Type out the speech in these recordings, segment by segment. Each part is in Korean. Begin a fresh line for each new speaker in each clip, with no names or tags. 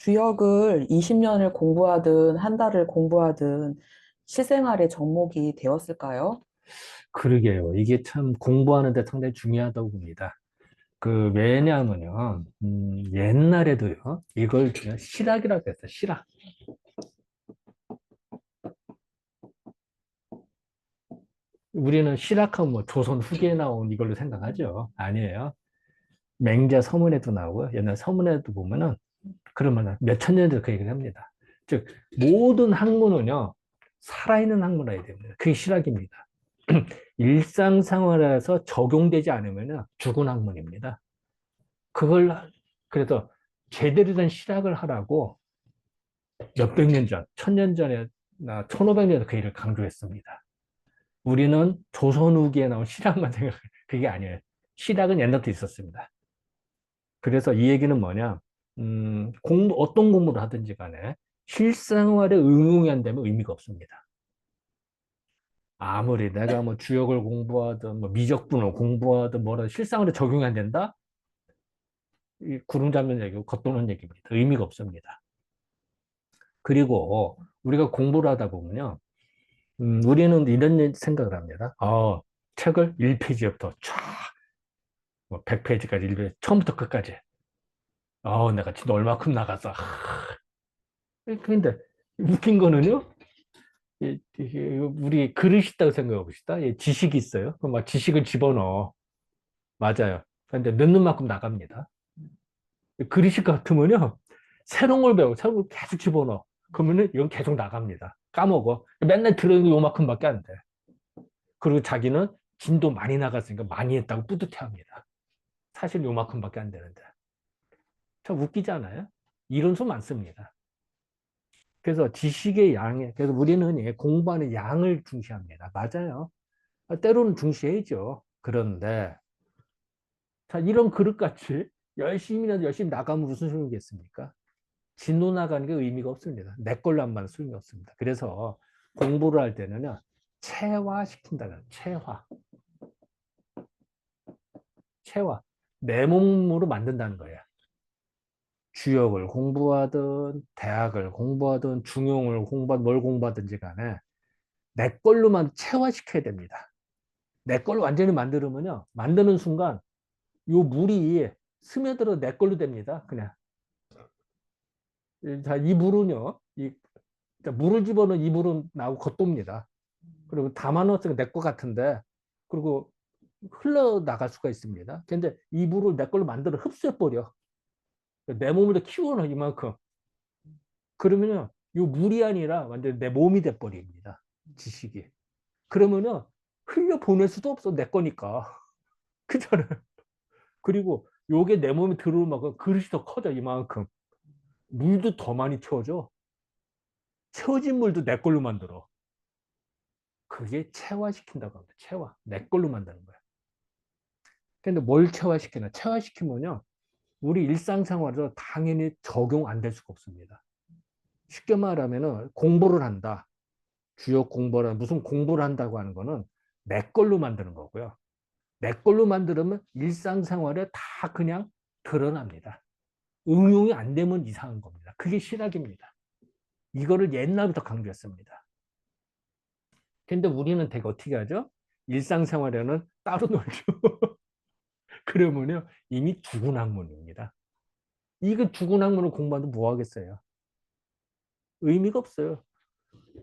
주역을 20년을 공부하든 한 달을 공부하든 실생활의 접목이 되었을까요?
그러게요. 이게 참 공부하는 데 상당히 중요하다고 봅니다. 그, 왜냐하면요, 음, 옛날에도요, 이걸 그냥 실학이라고 했어요. 실학. 우리는 실학하면 뭐 조선 후기에 나온 이걸로 생각하죠. 아니에요. 맹자 서문에도 나오고, 옛날 서문에도 보면은, 그러면 몇천 년 전에 그 얘기를 합니다. 즉, 모든 학문은요, 살아있는 학문이어야 됩니다. 그게 실학입니다. 일상생활에서 적용되지 않으면 죽은 학문입니다. 그걸 그래서 제대로 된 실학을 하라고 몇백 년 전, 천년 전에, 나 천오백 년에 그 일을 강조했습니다. 우리는 조선 후기에 나온 실학만 생각해. 그게 아니에요. 실학은 옛날부터 있었습니다. 그래서 이 얘기는 뭐냐, 음, 공부, 어떤 공부를 하든지 간에 실생활에 응용이 안 되면 의미가 없습니다. 아무리 내가 뭐 주역을 공부하든 뭐 미적분을 공부하든 뭐라 실생활에 적용이 안 된다? 이 구름 잡는 얘기고 겉도는 얘기입니다. 의미가 없습니다. 그리고 우리가 공부를 하다 보면요. 음, 우리는 이런 생각을 합니다. 어, 책을 1페이지부터 쫙, 뭐 100페이지까지 1페이지, 처음부터 끝까지. 어, 내가 진짜 얼마큼 나갔어. 하. 근데 웃긴 거는요. 우리 그릇이 있다고 생각해 봅시다. 지식이 있어요. 그럼 막 지식을 집어넣어. 맞아요. 근데 넣는 만큼 나갑니다. 그릇이 같으면요. 새로운 걸 배워. 새로운 걸 계속 집어넣어. 그러면은 이건 계속 나갑니다. 까먹어. 맨날 들어있는 게 요만큼밖에 안 돼. 그리고 자기는 진도 많이 나갔으니까 많이 했다고 뿌듯해 합니다. 사실 요만큼밖에 안 되는데. 참 웃기지 않아요? 이런 수 많습니다. 그래서 지식의 양에, 그래서 우리는 공부하는 양을 중시합니다. 맞아요. 때로는 중시해야죠. 그런데, 자, 이런 그릇같이 열심히라도 열심히 나가면 무슨 소용이겠습니까? 진도 나가는 게 의미가 없습니다. 내 걸로 한 말은 소용이 없습니다. 그래서 공부를 할 때는요, 체화시킨다는 체화. 체화. 내 몸으로 만든다는 거예요. 주역을 공부하든 대학을 공부하든 중용을 공부하든 뭘 공부하든지 간에 내 걸로만 체화시켜야 됩니다. 내 걸로 완전히 만들면요. 만드는 순간 요 물이 스며들어 내 걸로 됩니다. 그냥. 자, 이 물은요. 이 자, 물을 집어넣은 이 물은 나오고 겉돕니다. 그리고 담아놓았으니까 내거 같은데 그리고 흘러나갈 수가 있습니다. 근데 이 물을 내 걸로 만들어 흡수해버려. 내 몸을 더 키워놔 이만큼. 그러면요, 요 물이 아니라 완전 내 몸이 돼버립니다. 지식이. 그러면요, 흘려 보낼 수도 없어 내 거니까. 그잖아요. 그리고 요게 내 몸에 들어오면 그릇이 더 커져 이만큼. 물도 더 많이 채워져. 채워진 물도 내 걸로 만들어. 그게 체화시킨다고 합니다. 체화. 내 걸로 만드는 거야. 근데 뭘 체화시키나? 체화시키면요. 우리 일상생활에서 당연히 적용 안 될 수가 없습니다. 쉽게 말하면 공부를 한다. 주요 공부를 무슨 공부를 한다고 하는 거는 내 걸로 만드는 거고요. 내 걸로 만들면 일상생활에 다 그냥 드러납니다. 응용이 안 되면 이상한 겁니다. 그게 실학입니다. 이거를 옛날부터 강조했습니다. 근데 우리는 되게 어떻게 하죠? 일상생활에는 따로 놀죠. 그러면요, 이미 죽은 학문입니다. 이거 죽은 학문을 공부하는데 뭐 하겠어요? 의미가 없어요.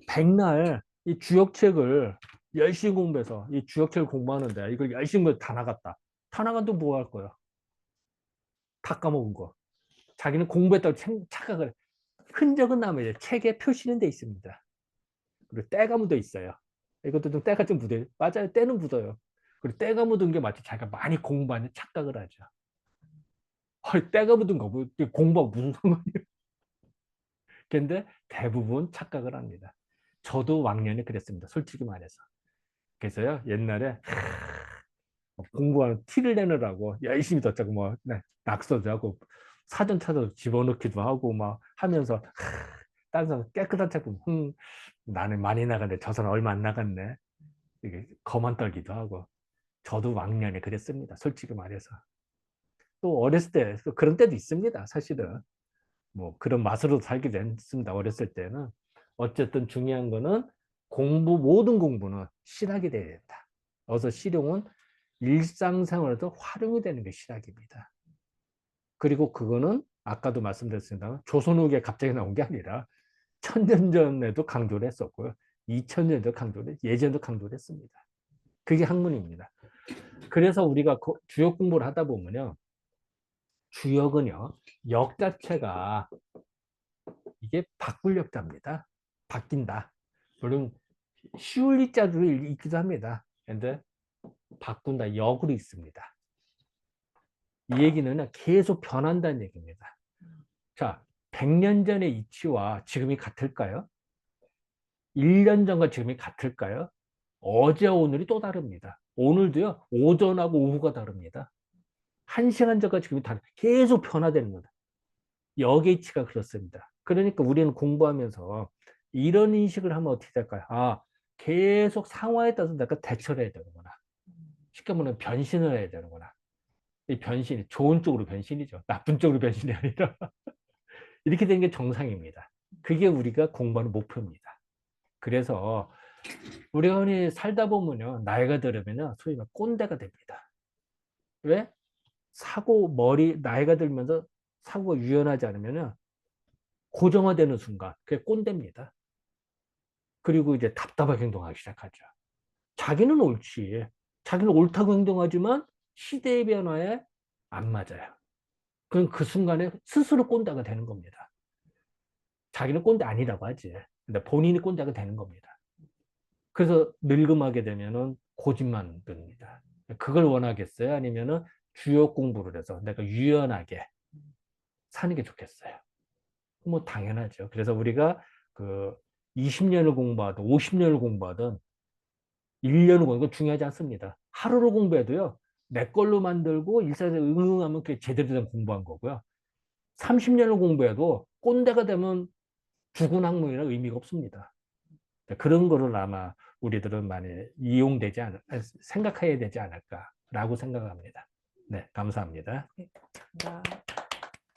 백날 이 주역책을 열심히 공부해서 이 주역책을 공부하는데 이걸 열심히 다 나갔다. 다 나간도 뭐 할 거야? 다 까먹은 거. 자기는 공부했다고 착각을 흔적은 남아요. 책에 표시는 돼 있습니다. 그리고 때가 묻어 있어요. 이것도 좀 때가 좀 묻어요. 맞아요. 때는 묻어요. 그리고 때가 묻은 게 마치 자기가 많이 공부하는 착각을 하죠. 헐, 때가 묻은 거, 뭐, 공부하고 무슨 상관이에요? 근데 대부분 착각을 합니다. 저도 왕년에 그랬습니다. 솔직히 말해서. 그래서요, 옛날에 뭐 공부하는 티를 내느라고 열심히 덧자고 뭐, 네, 낙서도 하고, 사전 찾아서 집어넣기도 하고 막 하면서, 딴 사람 깨끗한 책 보면, 음, 나는 많이 나갔네. 저 사람 얼마 안 나갔네. 이게 거만 떨기도 하고. 저도 왕년에 그랬습니다. 솔직히 말해서. 또 어렸을 때 그런 때도 있습니다. 사실은. 뭐 그런 맛으로 살게 됐습니다. 어렸을 때는. 어쨌든 중요한 거는 공부, 모든 공부는 실학이 돼야 된다. 어서 실용은 일상생활에도 활용이 되는 게 실학입니다. 그리고 그거는 아까도 말씀드렸습니다만 조선 후기에 갑자기 나온 게 아니라 천년 전에도 강조를 했었고요. 2000년도 강조를, 예전도 강조를 했습니다. 그게 학문입니다. 그래서 우리가 그 주역 공부를 하다 보면요. 주역은요, 역 자체가 이게 바꿀 역자입니다. 바뀐다. 물론 쉬울 이자도 있기도 합니다. 근데 바꾼다. 역으로 있습니다. 이 얘기는 계속 변한다는 얘기입니다. 자, 100년 전의 이치와 지금이 같을까요? 1년 전과 지금이 같을까요? 어제 오늘이 또 다릅니다. 오늘도요, 오전하고 오후가 다릅니다. 한 시간 전과 지금이 다르 계속 변화되는 거다. 이치가 그렇습니다. 그러니까 우리는 공부하면서 이런 인식을 하면 어떻게 될까요? 아, 계속 상황에 따라서 내가 대처를 해야 되는구나. 쉽게 말하면 변신을 해야 되는구나. 이 변신이 좋은 쪽으로 변신이죠. 나쁜 쪽으로 변신이 아니라. 이렇게 되는 게 정상입니다. 그게 우리가 공부하는 목표입니다. 그래서 우리가 흔히 살다 보면요. 나이가 들으면요. 소위 말 꼰대가 됩니다. 왜? 사고, 머리, 나이가 들면서 사고가 유연하지 않으면요. 고정화되는 순간, 그게 꼰대입니다. 그리고 이제 답답하게 행동하기 시작하죠. 자기는 옳지. 자기는 옳다고 행동하지만 시대의 변화에 안 맞아요. 그럼 그 순간에 스스로 꼰대가 되는 겁니다. 자기는 꼰대 아니라고 하지. 근데 본인이 꼰대가 되는 겁니다. 그래서 늙음하게 되면은 고집만 듭니다. 그걸 원하겠어요? 아니면은 주요 공부를 해서 내가 유연하게 사는 게 좋겠어요. 뭐 당연하죠. 그래서 우리가 그 20년을 공부하든 50년을 공부하든 1년을 공부하는 건 중요하지 않습니다. 하루를 공부해도요. 내 걸로 만들고 일상에서 응응하면 그게 제대로 된 공부한 거고요. 30년을 공부해도 꼰대가 되면 죽은 학문이라 의미가 없습니다. 그런 거를 아마 우리들은 많이 이용되지 않을, 생각해야 되지 않을까라고 생각합니다. 네, 감사합니다.
감사합니다.